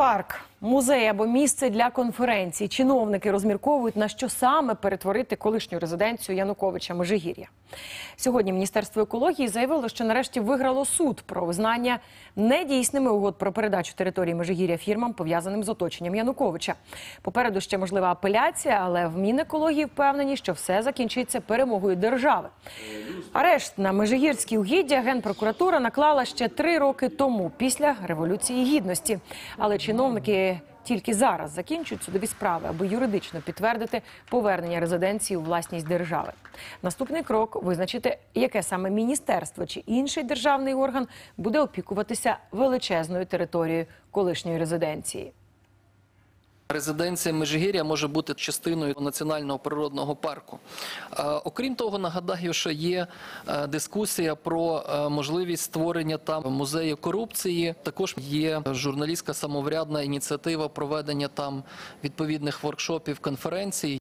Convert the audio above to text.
Парк, музей або місце для конференцій. Чиновники розмірковують, на що саме перетворити колишню резиденцію Януковича Межигір'я. Сьогодні Міністерство екології заявило, що нарешті виграло суд про визнання недійсними угод про передачу території Межигір'я фірмам, пов'язаним з оточенням Януковича. Попереду ще можлива апеляція, але в Мінекології впевнені, що все закінчиться перемогою держави. Арешт на Межигірські угіддя генпрокуратура наклала ще три роки тому, після революції гідності. Але чиновники тільки зараз закінчують судові справи, аби юридично підтвердити повернення резиденції у власність держави. Наступний крок визначити, яке саме міністерство чи інший державний орган буде опікуватися величезною територією колишньої резиденції. Резиденція Межигір'я може бути частиною національного природного парку. Окрім того, нагадаю, що є е, дискусія про е, можливість створення там музею корупції. Також є журналістська самоврядна ініціатива проведення там відповідних воркшопів, конференцій.